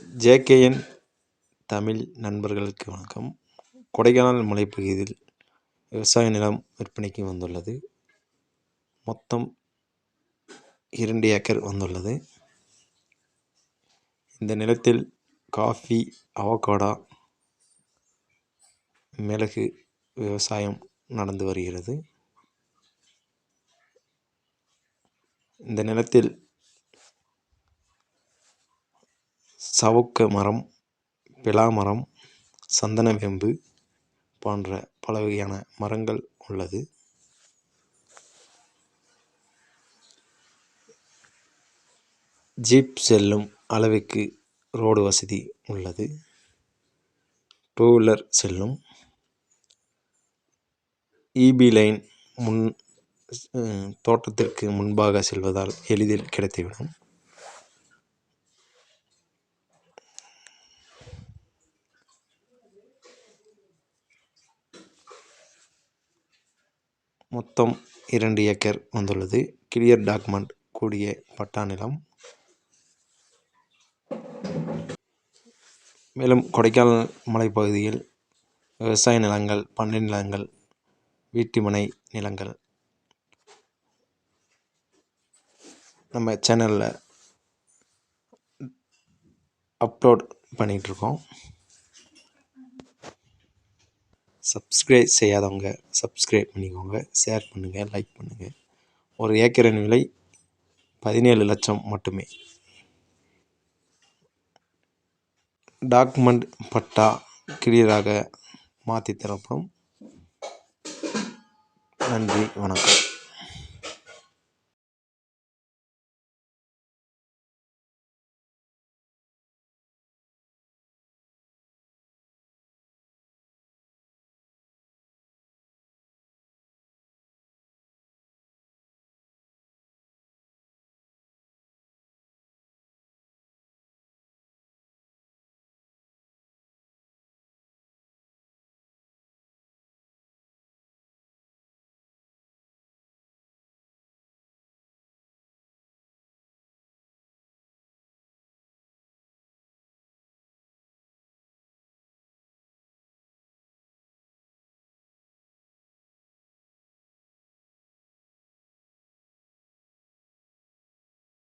JKN Tamil நண்பர்களுக்கு வணக்கம். கொடைக்கானல் மலைப்பகுதியில் விவசாய நிலம் விற்பனைக்கு வந்துள்ளது. மொத்தம் இரண்டு ஏக்கர் வந்துள்ளது. இந்த நிலத்தில் காஃபி அவகோடா மிளகு விவசாயம் நடந்து வருகிறது. இந்த நிலத்தில் சவுக்கு மரம் பிலா மரம் சந்தன போன்ற பல வகையான மரங்கள் உள்ளது. ஜீப் செல்லும் அளவுக்கு ரோடு வசதி உள்ளது. டூ வீலர் செல்லும். இபி லைன் முன் தோட்டத்திற்கு முன்பாக செல்வதால் எளிதில் கிடைத்துவிடும். மொத்தம் இரண்டு ஏக்கர் வந்துள்ளது. கிளியர் டாக்குமெண்ட் கூடிய பட்டா நிலம். மேலும் கொடைக்கானல் மலைப்பகுதியில் விவசாய நிலங்கள் பண்ணை நிலங்கள் வீட்டுமனை நிலங்கள். நம்ம சேனலில் அப்லோட் பண்ணிகிட்ருக்கோம் சப்ஸ்கிரைப் செய்யாதவங்க சப்ஸ்கிரைப் பண்ணிக்கோங்க ஷேர் பண்ணுங்கள் லைக் பண்ணுங்கள் ஒரு ஏக்கரின் விலை பதினேழு லட்சம் மட்டுமே. டாக்குமெண்ட் பட்டா கிளியராக மாற்றி தரப்படும். நன்றி வணக்கம்.